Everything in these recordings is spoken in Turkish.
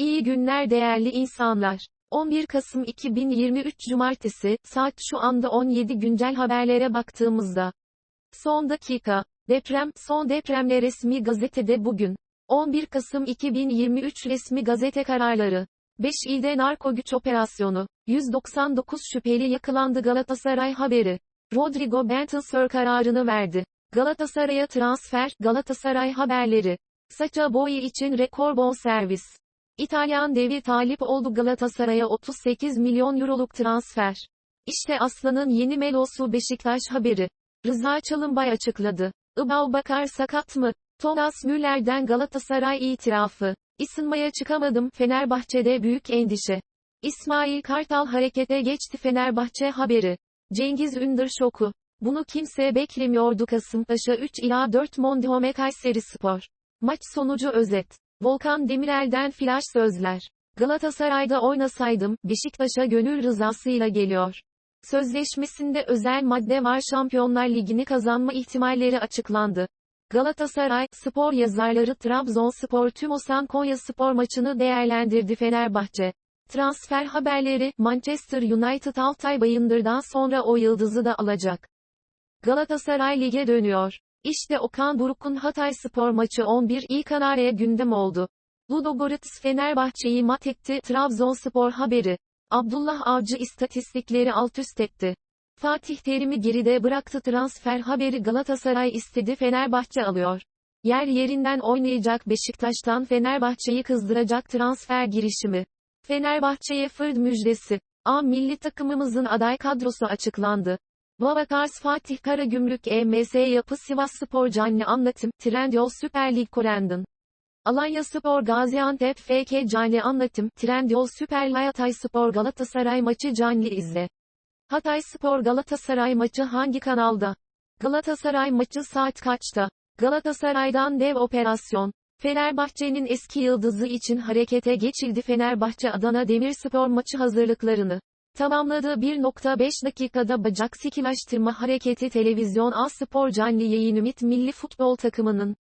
İyi günler değerli insanlar. 11 Kasım 2023 Cumartesi, saat şu anda 17 güncel haberlere baktığımızda. Son dakika. Deprem, son depremle resmi gazetede bugün. 11 Kasım 2023 resmi gazete kararları. 5 ilde narko güç operasyonu. 199 şüpheli yakılandı Galatasaray haberi. Rodrigo Bentancur kararını verdi. Galatasaray'a transfer, Galatasaray haberleri. Saça boyu için rekor bon servis. İtalyan devi talip oldu Galatasaray'a 38 milyon euroluk transfer. İşte Aslan'ın yeni melosu Beşiktaş haberi. Rıza Çalınbay açıkladı. Ibao Bakar sakat mı? Thomas Müller'den Galatasaray itirafı. Isınmaya çıkamadım, Fenerbahçe'de büyük endişe. İsmail Kartal harekete geçti Fenerbahçe haberi. Cengiz Ündür şoku. Bunu kimse beklemiyordu Kasımpaşa 3 ila 4 Mondihome Kayseri Spor. Maç sonucu özet. Volkan Demirel'den flash sözler. Galatasaray'da oynasaydım, Beşiktaş'a gönül rızasıyla geliyor. Sözleşmesinde özel madde var Şampiyonlar Ligi'ni kazanma ihtimalleri açıklandı. Galatasaray, spor yazarları Trabzonspor tüm Osan Konya spor maçını değerlendirdi Fenerbahçe. Transfer haberleri, Manchester United Altay Bayındır'dan sonra o yıldızı da alacak. Galatasaray lige dönüyor. İşte Okan Buruk'un Hatay spor maçı 11 ilk araya gündem oldu. Ludogorets Fenerbahçe'yi mat etti, Trabzonspor haberi. Abdullah Avcı istatistikleri alt üst etti. Fatih Terim'i geride bıraktı transfer haberi Galatasaray istedi Fenerbahçe alıyor. Yer yerinden oynayacak Beşiktaş'tan Fenerbahçe'yi kızdıracak transfer girişimi. Fenerbahçe'ye Fırd müjdesi. A milli takımımızın aday kadrosu açıklandı. Babakars Fatih Karagümrük EMS Yapı Sivas Spor Canlı Anlatım, Trendyol Süper Lig Korendon. Alanya Spor Gaziantep FK Canlı Anlatım, Trendyol Süper Lig Hatay Spor Galatasaray maçı canlı izle. Hatay Spor Galatasaray maçı hangi kanalda? Galatasaray maçı saat kaçta? Galatasaray'dan dev operasyon. Fenerbahçe'nin eski yıldızı için harekete geçildi Fenerbahçe Adana Demirspor maçı hazırlıklarını. Tamamladığı 1.5 dakikada bacak sikilaştırma hareketi televizyon A Spor canlı yayın Ümit Milli Futbol takımının.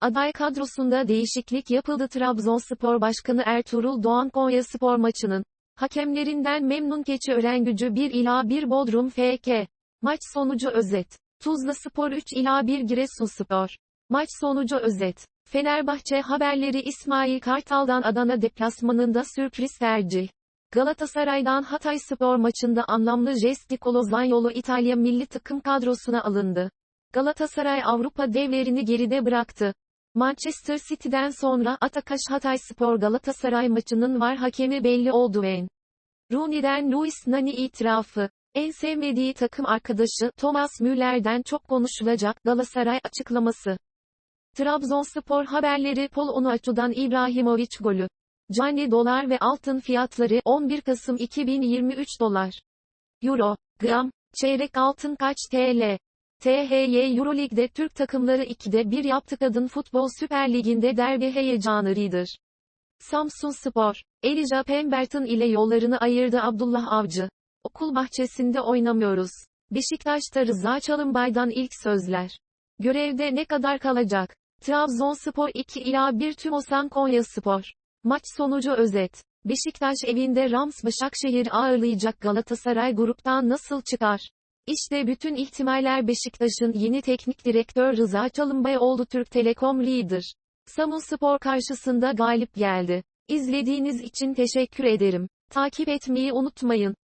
Aday kadrosunda değişiklik yapıldı Trabzonspor Başkanı Ertuğrul Doğan Konya Spor maçının. Hakemlerinden memnun Keçiören gücü 1 ila 1 Bodrum FK. Maç sonucu özet. Tuzla Spor 3 ila 1 Giresunspor. Maç sonucu özet. Fenerbahçe haberleri İsmail Kartal'dan Adana deplasmanında sürpriz tercih. Galatasaray'dan Hatay Spor maçında anlamlı jest Nicolo Zaniolo İtalya milli takım kadrosuna alındı. Galatasaray Avrupa devlerini geride bıraktı. Manchester City'den sonra Atakaş Hatay Spor Galatasaray maçının var hakemi belli oldu Wayne. Rooney'den Luis Nani itirafı. En sevmediği takım arkadaşı Thomas Müller'den çok konuşulacak Galatasaray açıklaması. Trabzonspor haberleri Pol Onuachu'dan İbrahimovic golü. Cani dolar ve altın fiyatları 11 Kasım 2023 dolar. Euro, gram, çeyrek altın kaç TL? THY Euroleague'de Türk takımları 2'de 1 yaptı Kadın Futbol Süper Ligi'nde derbi heyecanıdır. Samsun Spor, Elija Pemberton ile yollarını ayırdı Abdullah Avcı. Okul bahçesinde oynamıyoruz. Beşiktaş'ta Rıza Çalınbay'dan ilk sözler. Görevde ne kadar kalacak? Trabzonspor 2 ila 1 Tümosan Konya Spor. Maç sonucu özet. Beşiktaş evinde Rams Başakşehir ağırlayacak Galatasaray gruptan nasıl çıkar? İşte bütün ihtimaller Beşiktaş'ın yeni teknik direktör Rıza Çalınbay oldu Türk Telekom Lider. Samsun Spor karşısında galip geldi. İzlediğiniz için teşekkür ederim. Takip etmeyi unutmayın.